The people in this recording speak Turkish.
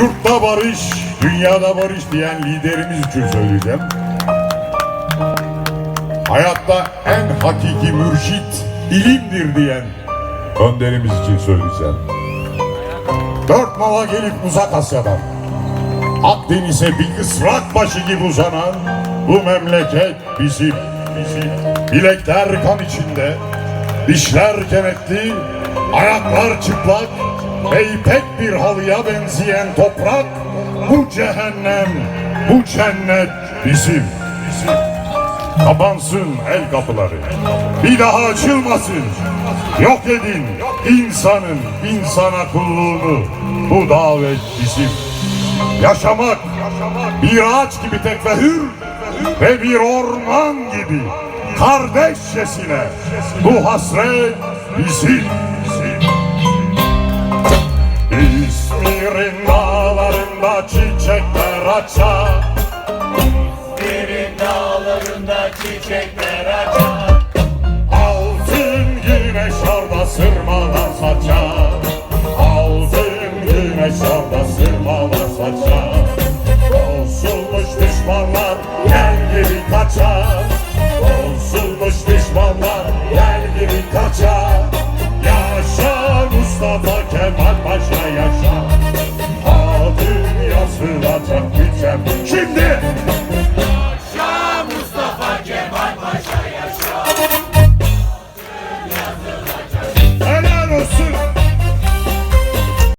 Yurtta barış, dünyada barış diyen liderimiz için söyleyeceğim. Hayatta en hakiki mürşit ilimdir diyen önderimiz için söyleyeceğim. Dört mala gelip uzak Asya'dan Akdeniz'e bir kısrak başı gibi uzanan bu memleket bizim. bizim. Bilekler kan içinde, dişler kenetli, ayaklar çıplak ve ipek bir halıya benzeyen toprak bu cehennem, bu cennet bizim. Kapansın el kapıları. Bir daha açılmasın. Yok edin insanın insana kulluğunu. Bu davet bizim. Yaşamak bir ağaç gibi tek ve ve bir orman gibi kardeşçesine bu hasret bizim. Çiçekler açar İzmir'in dağlarında çiçekler açar. Altın güneş orada sırmalar saçar. Altın güneş orada sırmalar saçar. Bozulmuş düşmanlar yer gibi kaçar. Bozulmuş düşmanlar yer gibi kaçar. Yaşa Mustafa Kemal Paşa yaşa Şimdi